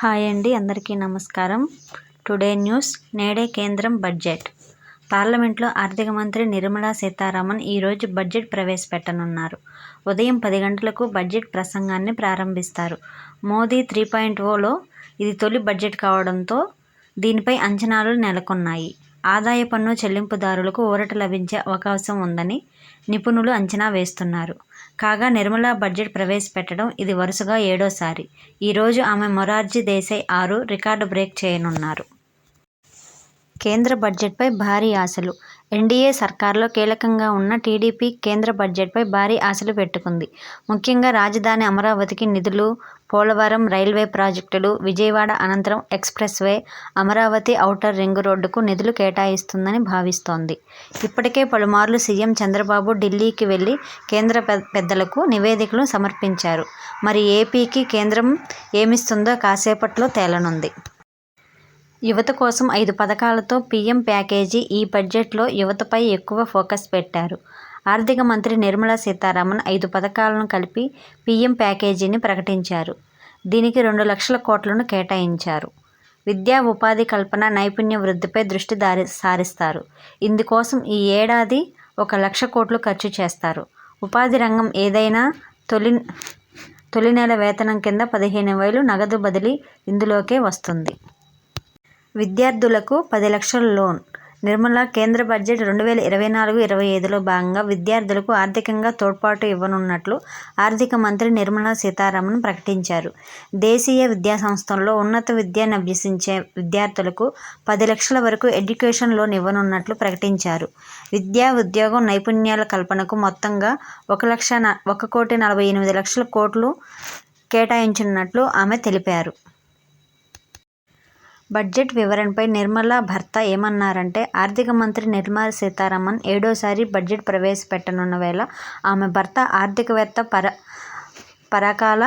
Hi అండి అందరికీ నమస్కారం. టుడే న్యూస్ నేడే కేంద్రం బడ్జెట్. పార్లమెంట్లో ఆర్థిక మంత్రి నిర్మలా సీతారామన్ ఈరోజు బడ్జెట్ ప్రవేశపెట్టనున్నారు. ఉదయం పది గంటలకు బడ్జెట్ ప్రసంగాన్ని ప్రారంభిస్తారు. మోదీ త్రీ పాయింట్ ఓలో ఇది తొలి బడ్జెట్ కావడంతో దీనిపై అంచనాలు నెలకొన్నాయి. ఆదాయ పన్ను చెల్లింపుదారులకు ఊరట లభించే అవకాశం ఉందని నిపుణులు అంచనా వేస్తున్నారు. కాగా నిర్మలా బడ్జెట్ ప్రవేశపెట్టడం ఇది వరుసగా ఏడోసారి. ఈరోజు ఆమె మొరార్జీ దేశాయ్ ఆరు రికార్డు బ్రేక్ చేయనున్నారు. కేంద్ర బడ్జెట్పై భారీ ఆశలు. ఎన్డీఏ సర్కార్లో కీలకంగా ఉన్న టీడీపీ కేంద్ర బడ్జెట్పై భారీ ఆశలు పెట్టుకుంది. ముఖ్యంగా రాజధాని అమరావతికి నిధులు పోలవరం రైల్వే ప్రాజెక్టులు విజయవాడ అనంతరం expressway Amaravati outer ring రోడ్డుకు నిధులు కేటాయిస్తుందని భావిస్తోంది. ఇప్పటికే పలుమార్లు సీఎం చంద్రబాబు ఢిల్లీకి వెళ్ళి కేంద్ర పెద్దలకు నివేదికలు సమర్పించారు. మరి ఏపీకి కేంద్రం ఏమిస్తుందో కాసేపట్లో తేలనుంది. యువత కోసం ఐదు పథకాలతో పీఎం ప్యాకేజీ ఈ బడ్జెట్లో యువతపై ఎక్కువ ఫోకస్ పెట్టారు. ఆర్థిక మంత్రి నిర్మలా సీతారామన్ ఐదు పథకాలను కలిపి పీఎం ప్యాకేజీని ప్రకటించారు. దీనికి రెండు లక్షల కోట్లను కేటాయించారు. విద్యా ఉపాధి కల్పన నైపుణ్య వృద్ధిపై దృష్టి దారి సారిస్తారు. ఇందుకోసం ఈ ఏడాది ఒక లక్ష కోట్లు ఖర్చు చేస్తారు. ఉపాధి రంగం ఏదైనా తొలి తొలి నెల వేతనం కింద పదిహేను వేలు నగదు బదిలీ ఇందులోకే వస్తుంది. విద్యార్థులకు పది లక్షల లోన్. నిర్మలా కేంద్ర బడ్జెట్ రెండు వేల ఇరవై నాలుగు ఇరవై ఐదులో భాగంగా విద్యార్థులకు ఆర్థికంగా తోడ్పాటు ఇవ్వనున్నట్లు ఆర్థిక మంత్రి నిర్మలా సీతారామన్ ప్రకటించారు. దేశీయ విద్యా సంస్థల్లో ఉన్నత విద్యను అభ్యసించే విద్యార్థులకు పది లక్షల వరకు ఎడ్యుకేషన్ లోన్ ఇవ్వనున్నట్లు ప్రకటించారు. విద్యా ఉద్యోగం నైపుణ్యాల కల్పనకు మొత్తంగా ఒక లక్ష ఒక కోటి నలభై ఎనిమిది లక్షల కోట్లు కేటాయించనున్నట్లు ఆమె తెలిపారు. బడ్జెట్ వివరణపై నిర్మలా భర్త ఏమన్నారంటే ఆర్థిక మంత్రి నిర్మలా సీతారామన్ ఏడోసారి బడ్జెట్ ప్రవేశపెట్టనున్న వేళ ఆమె భర్త ఆర్థికవేత్త పర పరకాల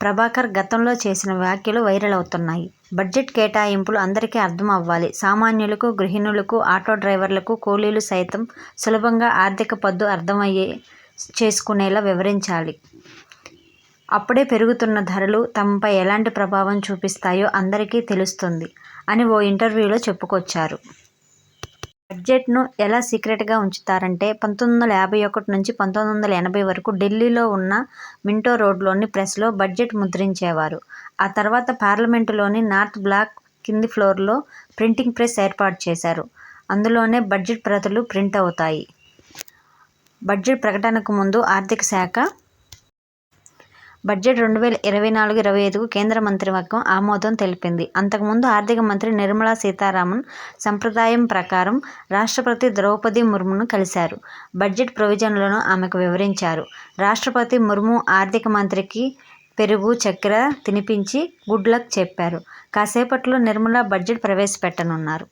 ప్రభాకర్ గతంలో చేసిన వ్యాఖ్యలు వైరల్ అవుతున్నాయి. బడ్జెట్ కేటాయింపులు అందరికీ అర్థం అవ్వాలి. సామాన్యులకు గృహిణులకు ఆటో డ్రైవర్లకు కూలీలు సైతం సులభంగా ఆర్థిక పద్దు అర్థమయ్యే చేసుకునేలా వివరించాలి. అప్పుడే పెరుగుతున్న ధరలు తమపై ఎలాంటి ప్రభావం చూపిస్తాయో అందరికీ తెలుస్తుంది అని ఓ ఇంటర్వ్యూలో చెప్పుకొచ్చారు. బడ్జెట్ను ఎలా సీక్రెట్గా ఉంచుతారంటే పంతొమ్మిది వందల యాభై ఒకటి నుంచి పంతొమ్మిది వందల ఎనభై వరకు ఢిల్లీలో ఉన్న మింటో రోడ్లోని ప్రెస్లో బడ్జెట్ ముద్రించేవారు. ఆ తర్వాత పార్లమెంటులోని నార్త్ బ్లాక్ కింది ఫ్లోర్లో ప్రింటింగ్ ప్రెస్ ఏర్పాటు చేశారు. అందులోనే బడ్జెట్ ప్రతులు ప్రింట్ అవుతాయి. బడ్జెట్ ప్రకటనకు ముందు ఆర్థిక శాఖ బడ్జెట్ రెండు వేల ఇరవై నాలుగు ఇరవై ఐదుకు కేంద్ర మంత్రివర్గం ఆమోదం తెలిపింది. అంతకుముందు ఆర్థిక మంత్రి నిర్మలా సీతారామన్ సంప్రదాయం ప్రకారం రాష్ట్రపతి ద్రౌపది ముర్మును కలిశారు. బడ్జెట్ ప్రొవిజన్లను ఆమెకు వివరించారు. రాష్ట్రపతి ముర్ము ఆర్థిక మంత్రికి పెరుగు చక్కెర తినిపించి గుడ్ లక్ చెప్పారు. కాసేపట్లో నిర్మలా బడ్జెట్ ప్రవేశపెట్టనున్నారు.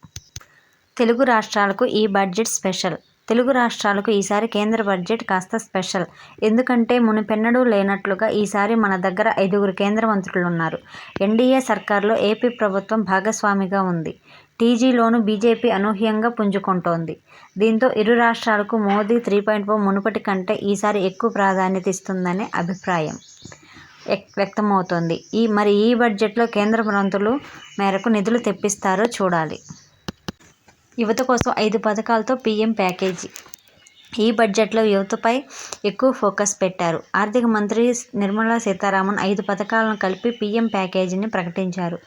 తెలుగు రాష్ట్రాలకు ఈ బడ్జెట్ స్పెషల్. తెలుగు రాష్ట్రాలకు ఈసారి కేంద్ర బడ్జెట్ కాస్త స్పెషల్. ఎందుకంటే మునిపెన్నడూ లేనట్లుగా ఈసారి మన దగ్గర ఐదుగురు కేంద్ర మంత్రులు ఉన్నారు ఎన్డీఏ సర్కార్లో ఏపీ ప్రభుత్వం భాగస్వామిగా ఉంది. టీజీలోను బీజేపీ అనూహ్యంగా పుంజుకుంటోంది. దీంతో ఇరు రాష్ట్రాలకు మోదీ త్రీ పాయింట్ ఓ మునుపటి కంటే ఈసారి ఎక్కువ ప్రాధాన్యత ఇస్తుందనే అభిప్రాయం వ్యక్తమవుతోంది. ఈ మరి ఈ బడ్జెట్లో కేంద్ర మంత్రులు మేరకు నిధులు తెప్పిస్తారో చూడాలి. యువత కోసం ఐదు పథకాలతో పీఎం ప్యాకేజీ. ఈ బడ్జెట్లో యువతపై ఎక్కువ ఫోకస్ పెట్టారు. ఆర్థిక మంత్రి నిర్మలా సీతారామన్ ఐదు పథకాలను కలిపి పీఎం ప్యాకేజీని ప్రకటించారు.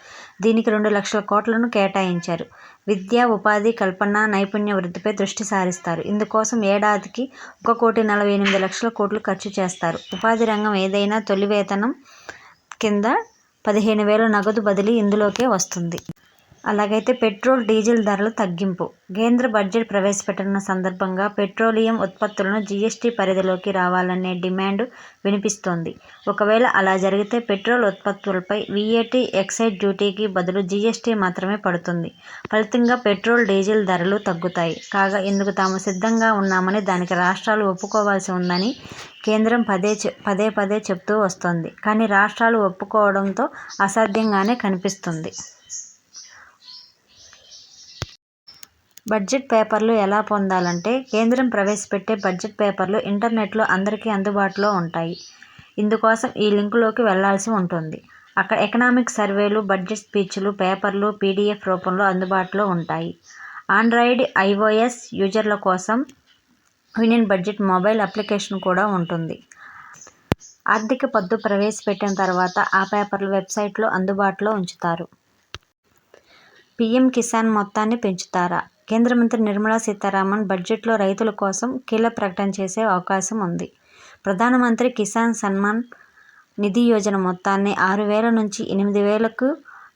దీనికి రెండు లక్షల కోట్లను కేటాయించారు. విద్య ఉపాధి కల్పన నైపుణ్య వృద్ధిపై దృష్టి సారిస్తారు. ఇందుకోసం ఏడాదికి ఒక కోటి నలభై ఎనిమిది లక్షల కోట్లు ఖర్చు చేస్తారు. ఉపాధి రంగం ఏదైనా తొలి వేతనం కింద పదిహేను వేల నగదు బదిలీ ఇందులోకే వస్తుంది. అలాగైతే పెట్రోల్ డీజిల్ ధరలు తగ్గింపు. కేంద్ర బడ్జెట్ ప్రవేశపెట్టనున్న సందర్భంగా పెట్రోలియం ఉత్పత్తులను జీఎస్టీ పరిధిలోకి రావాలనే డిమాండ్ వినిపిస్తోంది. ఒకవేళ అలా జరిగితే పెట్రోల్ ఉత్పత్తులపై వీఏటీ ఎక్సైజ్ డ్యూటీకి బదులు జీఎస్టీ మాత్రమే పడుతుంది. ఫలితంగా పెట్రోల్ డీజిల్ ధరలు తగ్గుతాయి. కాగా ఇందుకు తాము సిద్ధంగా ఉన్నామని దానికి రాష్ట్రాలు ఒప్పుకోవాల్సి ఉందని కేంద్రం పదే పదే పదే చెప్తూ వస్తోంది. కానీ రాష్ట్రాలు ఒప్పుకోవడంతో అసాధ్యంగానే కనిపిస్తుంది. బడ్జెట్ పేపర్లు ఎలా పొందాలంటే కేంద్రం ప్రవేశపెట్టే బడ్జెట్ పేపర్లు ఇంటర్నెట్లో అందరికీ అందుబాటులో ఉంటాయి. ఇందుకోసం ఈ లింకులోకి వెళ్ళాల్సి ఉంటుంది. అక్కడ ఎకనామిక్ సర్వేలు బడ్జెట్ స్పీచ్లు పేపర్లు పీడిఎఫ్ రూపంలో అందుబాటులో ఉంటాయి. ఆండ్రాయిడ్ ఐఓఎస్ యూజర్ల కోసం యూనియన్ బడ్జెట్ మొబైల్ అప్లికేషన్ కూడా ఉంటుంది. ఆర్థిక పద్దు ప్రవేశపెట్టిన తర్వాత ఆ పేపర్లు వెబ్సైట్లో అందుబాటులో ఉంచుతారు. పీఎం కిసాన్ మొత్తాన్ని పెంచుతారా? కేంద్ర మంత్రి నిర్మలా సీతారామన్ బడ్జెట్లో రైతుల కోసం కీలక ప్రకటన చేసే అవకాశం ఉంది. ప్రధానమంత్రి కిసాన్ సన్మాన్ నిధి యోజన మొత్తాన్ని ఆరు వేల నుంచి ఎనిమిది వేలకు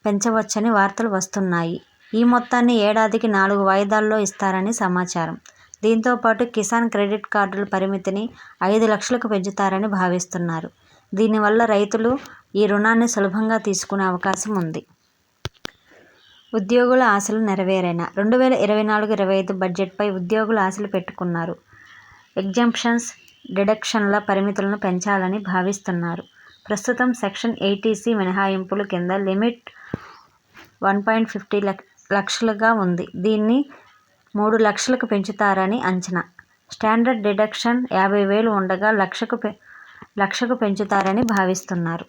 పెంచవచ్చని వార్తలు వస్తున్నాయి. ఈ మొత్తాన్ని ఏడాదికి నాలుగు వాయిదాల్లో ఇస్తారని సమాచారం. దీంతో పాటు కిసాన్ క్రెడిట్ కార్డుల పరిమితిని ఐదు లక్షలకు పెంచుతారని భావిస్తున్నారు. దీనివల్ల రైతులు ఈ రుణాన్ని సులభంగా తీసుకునే అవకాశం ఉంది. ఉద్యోగుల ఆశలు నెరవేరేనా రెండు వేల ఇరవై నాలుగు ఇరవై ఐదు బడ్జెట్పై ఉద్యోగులు ఆశలు పెట్టుకున్నారు. ఎగ్జంప్షన్స్ డిడక్షన్ల పరిమితులను పెంచాలని భావిస్తున్నారు. ప్రస్తుతం సెక్షన్ ఎయిటీసీ మినహాయింపుల కింద లిమిట్ వన్ పాయింట్ ఫిఫ్టీ లక్షలుగా ఉంది. దీన్ని మూడు లక్షలకు పెంచుతారని అంచనా. స్టాండర్డ్ డిడక్షన్ యాభై వేలు ఉండగా లక్షకు పె లక్షకు పెంచుతారని భావిస్తున్నారు.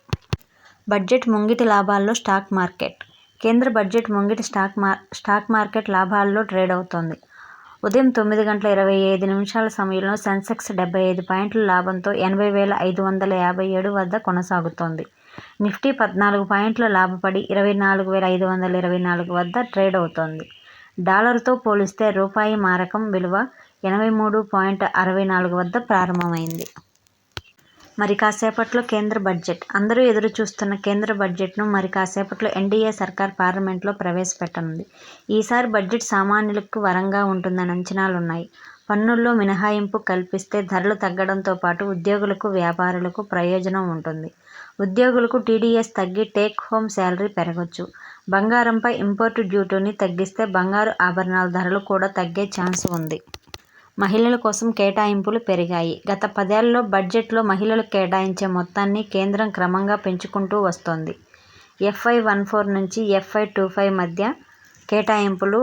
బడ్జెట్ ముంగిటి లాభాల్లో స్టాక్ మార్కెట్. కేంద్ర బడ్జెట్ ముంగిటి స్టాక్ మార్ స్టాక్ మార్కెట్ లాభాల్లో ట్రేడ్ అవుతోంది. ఉదయం తొమ్మిది గంటల ఇరవై ఐదు నిమిషాల సమయంలో సెన్సెక్స్ డెబ్బై ఐదు పాయింట్ల లాభంతో ఎనభై వేల ఐదు వందల యాభై ఏడు వద్ద కొనసాగుతోంది. నిఫ్టీ పద్నాలుగు పాయింట్ల లాభపడి ఇరవై నాలుగు వేల ఐదు వందల ఇరవై నాలుగు వద్ద ట్రేడ్ అవుతోంది. డాలర్తో పోలిస్తే రూపాయి మారకం విలువ ఎనభై మూడు పాయింట్ అరవై నాలుగు వద్ద ప్రారంభమైంది. మరి కాసేపట్లో కేంద్ర బడ్జెట్. అందరూ ఎదురు చూస్తున్న కేంద్ర బడ్జెట్ను మరి కాసేపట్లో ఎన్డీఏ సర్కార్ పార్లమెంట్లో ప్రవేశపెట్టనుంది. ఈసారి బడ్జెట్ సామాన్యులకు వరంగా ఉంటుందని అంచనాలున్నాయి. పన్నుల్లో మినహాయింపు కల్పిస్తే ధరలు తగ్గడంతో పాటు ఉద్యోగులకు వ్యాపారులకు ప్రయోజనం ఉంటుంది. ఉద్యోగులకు టీడీఎస్ తగ్గి టేక్ హోమ్ శాలరీ పెరగొచ్చు. బంగారంపై ఇంపోర్టు డ్యూటీని తగ్గిస్తే బంగారు ఆభరణాల ధరలు కూడా తగ్గే ఛాన్స్ ఉంది. మహిళల కోసం కేటాయింపులు పెరిగాయి. గత పదేళ్ళలో బడ్జెట్లో మహిళలకు కేటాయించే మొత్తాన్ని కేంద్రం క్రమంగా పెంచుకుంటూ వస్తోంది. ఎఫ్ఐ వన్ ఫోర్ నుంచి ఎఫ్ఐ టూ ఫైవ్ మధ్య కేటాయింపులు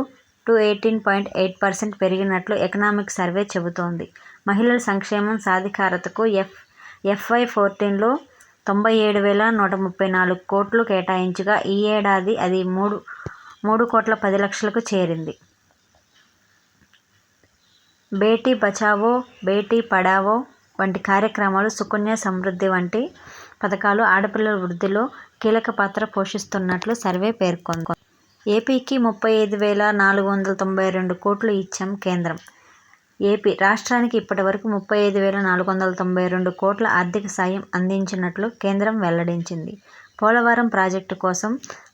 two eighteen point eight percent పెరిగినట్లు economic survey చెబుతోంది. మహిళల సంక్షేమం సాధికారతకు ఎఫ్ ఎఫ్ఐ ఫోర్టీన్లో తొంభై ఏడు వేల నూట ముప్పై నాలుగు కోట్లు కేటాయించగా ఈ ఏడాది అది మూడు మూడు కోట్ల పది లక్షలకు చేరింది. బేటీ బచావో బేటీ పడావో వంటి కార్యక్రమాలు సుకన్య సమృద్ధి వంటి పథకాలు ఆడపిల్లల వృద్ధిలో కీలక పాత్ర పోషిస్తున్నట్లు సర్వే పేర్కొంది. ఏపీకి ముప్పై ఐదు వేల నాలుగు వందల తొంభై రెండు కోట్లు ఇచ్చాం కేంద్రం. ఏపీ రాష్ట్రానికి ఇప్పటి వరకు ముప్పై ఐదు వేల నాలుగు వందల తొంభై రెండు కోట్ల ఆర్థిక సాయం అందించినట్లు కేంద్రం వెల్లడించింది. పోలవరం ప్రాజెక్టు కోసం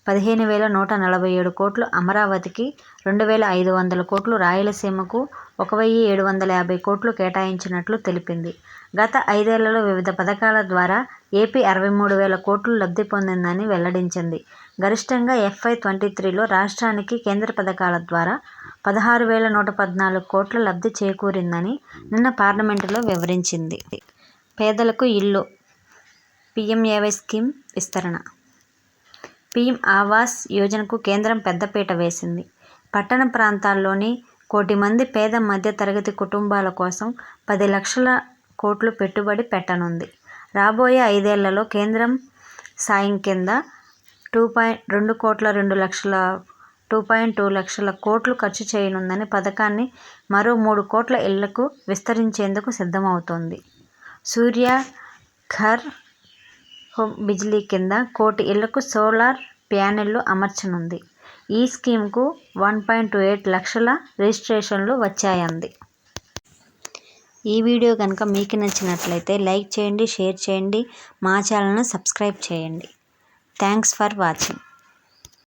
పదిహేను వేల నూట నలభై ఏడు కోట్లు అమరావతికి రెండు వేల ఐదు వందల కోట్లు రాయలసీమకు ఒక వెయ్యి ఏడు వందల యాభై కోట్లు కేటాయించినట్లు తెలిపింది. గత ఐదేళ్ళలో వివిధ పథకాల ద్వారా ఏపీ అరవై మూడు వేల కోట్లు లబ్ధి పొందిందని వెల్లడించింది. గరిష్టంగా ఎఫ్ఐ ట్వంటీ త్రీలో రాష్ట్రానికి కేంద్ర పథకాల ద్వారా పదహారు వేల నూట పద్నాలుగు కోట్ల లబ్ధి చేకూరిందని నిన్న పార్లమెంటులో వివరించింది. పేదలకు ఇల్లు పీఎంఏవై స్కీమ్ విస్తరణ పీఎం ఆవాస్ యోజనకు కేంద్రం పెద్దపీట వేసింది. పట్టణ ప్రాంతాల్లోని కోటి మంది పేద మధ్యతరగతి కుటుంబాల కోసం పది లక్షల కోట్లు పెట్టుబడి పెట్టనుంది. రాబోయే ఐదేళ్ళలో కేంద్రం సాయం కింద టూ పాయింట్ రెండు కోట్ల రెండు లక్షల టూ పాయింట్ టూ లక్షల కోట్లు ఖర్చు చేయనుందని పథకాన్ని మరో మూడు కోట్ల ఇళ్ళకు విస్తరించేందుకు సిద్ధమవుతోంది. సూర్య ఘర్ బిజ్లీ కింద కోటి ఇళ్ళకు సోలార్ ప్యానెళ్ళు అమర్చనుంది. ఈ స్కీమ్కు వన్ పాయింట్ టూ ఎయిట్ లక్షల రిజిస్ట్రేషన్లు వచ్చాయంది. ఈ వీడియో కనుక మీకు నచ్చినట్లయితే లైక్ చేయండి షేర్ చేయండి మా ఛానల్ను సబ్స్క్రైబ్ చేయండి. Thanks for watching.